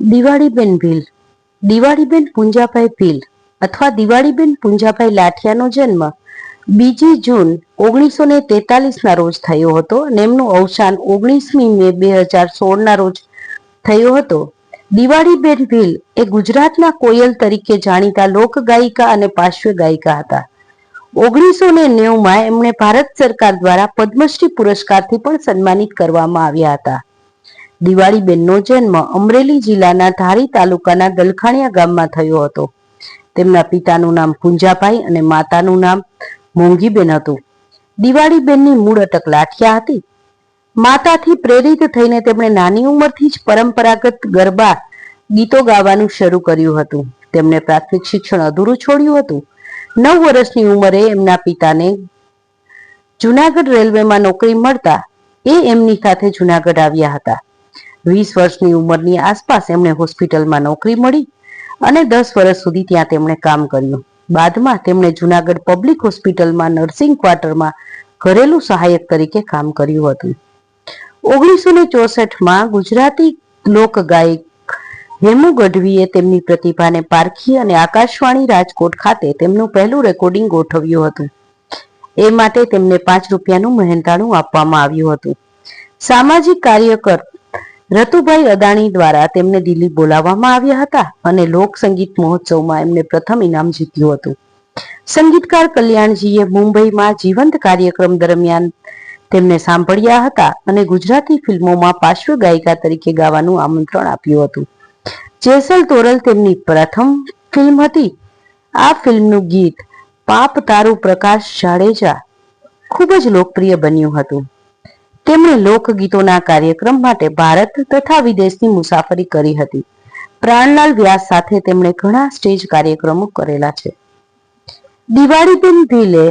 દિવાળીબેન ભીલ. દિવાળીબેન પુંજાભાઈ ભીલ અથવા દિવાળીબેન પુંજાભાઈ લાઠિયાનો જન્મ બીજી જૂન ઓગણીસો ને તેતાલીસના રોજ થયો હતો અને એમનું અવસાન ઓગણીસમી મે બે હજાર સોળના રોજ થયો હતો. દિવાળીબેન ભીલ એ ગુજરાતના કોયલ તરીકે જાણીતા લોક ગાયિકા અને પાર્શ્વ ગાયિકા હતા. ઓગણીસો ને નેવુંમાં એમણે ભારત સરકાર દ્વારા પદ્મશ્રી પુરસ્કારથી પણ સન્માનિત કરવામાં આવ્યા હતા. દિવાળીબેનનો જન્મ અમરેલી જિલ્લાના ધારી તાલુકાના દલખાણિયા ગામમાં થયો હતો. તેમના પિતાનું નામ પુંજાભાઈ અને માતાનું નામ મોંઘીબેન હતું. દિવાળીબેનની મૂળ અટક લાઠિયા હતી. માતાથી પ્રેરિત થઈને તેમણે નાની ઉંમરથી જ પરંપરાગત ગરબા ગીતો ગાવાનું શરૂ કર્યું હતું. તેમણે પ્રાથમિક શિક્ષણ અધૂરું છોડ્યું હતું. નવ વર્ષની ઉંમરે એમના પિતાને જુનાગઢ રેલવેમાં નોકરી મળતા એ એમની સાથે જુનાગઢ આવ્યા હતા. વીસ વર્ષની ઉંમરની આસપાસ એમણે હોસ્પિટલમાં નોકરી મળી અને દસ વર્ષ સુધી ત્યાં તેમણે કામ કર્યું. બાદમાં તેમણે જુનાગઢ પબ્લિક હોસ્પિટલમાં નર્સિંગ ક્વાર્ટરમાં ઘરેલું સહાયક તરીકે કામ કર્યું હતું. ઓગણીસો ને ચોસઠમાં ગુજરાતી લોકગાયક હેમુ ગઢવીએ તેમની પ્રતિભાને પારખી અને આકાશવાણી રાજકોટ ખાતે તેમનું પહેલું રેકોર્ડિંગ ગોઠવ્યું હતું. એ માટે તેમને પાંચ રૂપિયાનું મહેનતાણું આપવામાં આવ્યું હતું. સામાજિક કાર્યકર રતુભાઈ અદાણી દ્વારા તેમને દિલ્હી બોલાવવામાં આવ્યા હતા અને લોક સંગીત મહોત્સવમાં એમને પ્રથમ ઇનામ જીત્યું હતું. સંગીતકાર કલ્યાણજીએ મુંબઈમાં જીવંત કાર્યક્રમ દરમિયાન તેમને સાંભળ્યા હતા અને ગુજરાતી ફિલ્મોમાં પાર્શ્વ ગાયિકા તરીકે ગાવાનું આમંત્રણ આપ્યું હતું. જેસલ તોરલ તેમની પ્રથમ ફિલ્મ હતી. આ ફિલ્મનું ગીત પાપ તારું પ્રકાશ જાડેજા ખૂબ જ લોકપ્રિય બન્યું હતું. તેમણે લોકગીતોના કાર્યક્રમ માટે ભારત તથા વિદેશની મુસાફરી કરી હતી. પ્રાણલાલ વ્યાસ સાથે તેમણે ઘણા સ્ટેજ કાર્યક્રમો કરેલા છે. દિવાળીબેન ભીલે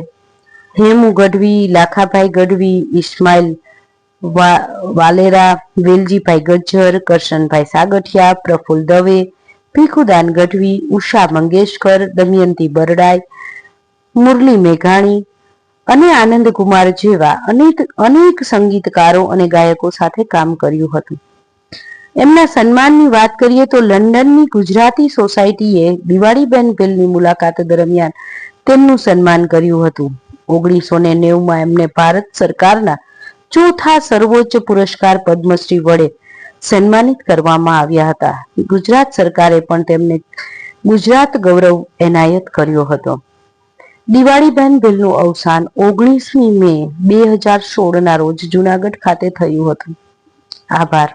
હેમુ ગઢવી, લાખાભાઈ ગઢવી, ઇસ્માઇલ વાલેરા, વેલજીભાઈ ગજ્જર, કરશનભાઈ સાગઠિયા પ્રફુલ્લ દવે, ભીખુદાન ગઢવી, ઉષા મંગેશકર, દમયંતી બરડાઈ, મુરલી મેઘાણી અને આનંદ કુમાર જેવા અનેક અનેક સંગીતકારો અને ગાયકો સાથે કામ કર્યું હતું. એમના સન્માનની વાત કરીએ તો લંડનની ગુજરાતી સોસાયટીએ દિવાળીબેન ભીલની મુલાકાત દરમિયાન તેમનું સન્માન કર્યું હતું. ઓગણીસો ને નેવુંમાં એમને ભારત સરકારના ચોથા સર્વોચ્ચ પુરસ્કાર પદ્મશ્રી વડે સન્માનિત કરવામાં આવ્યા હતા. ગુજરાત સરકારે પણ તેમને ગુજરાત ગૌરવ એનાયત કર્યો હતો. દિવાળીબેન ભીલનું અવસાન ઓગણીસમી મે બે હજાર સોળ ના રોજ જુનાગઢ ખાતે થયું હતું. આભાર.